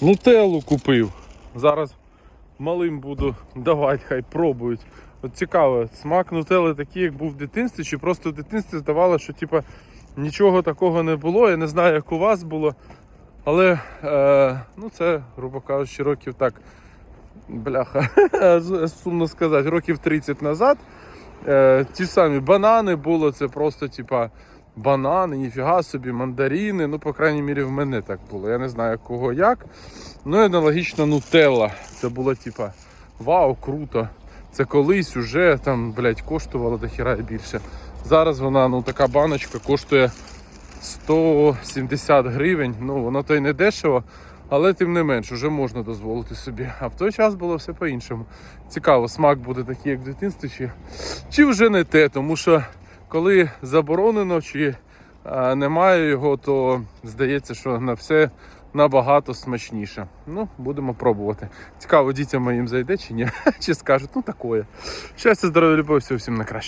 Нутеллу купив. Зараз малим буду давати, хай пробують. От цікаво, смак нутелли такий, як був в дитинстві, чи просто в дитинстві здавалося, що типа, нічого такого не було. Я не знаю, як у вас було. Але е, ну, це, грубо кажучи, років так. Бляха, сумно сказати, років 30 назад. Е, ті ж самі банани було, це просто типа банани, ніфіга собі, мандаріни. Ну, по крайній мірі, в мене так було. Я не знаю кого як. Ну, і аналогічно нутелла. Це було типа вау, круто. Це колись уже там, блядь, коштувало до хіра більше. Зараз вона, ну, така баночка коштує 170 гривень. Ну, воно то й не дешево, але тим не менш, вже можна дозволити собі. А в той час було все по-іншому. Цікаво, смак буде такий, як в дитинстві, чи, чи вже не те, тому що коли заборонено чи немає його, то здається, що на все набагато смачніше. Ну, будемо пробувати. Цікаво, дітям моїм зайде чи ні, чи скажуть, ну такое. Щастя, здоров'я, любов, всього всім на краще.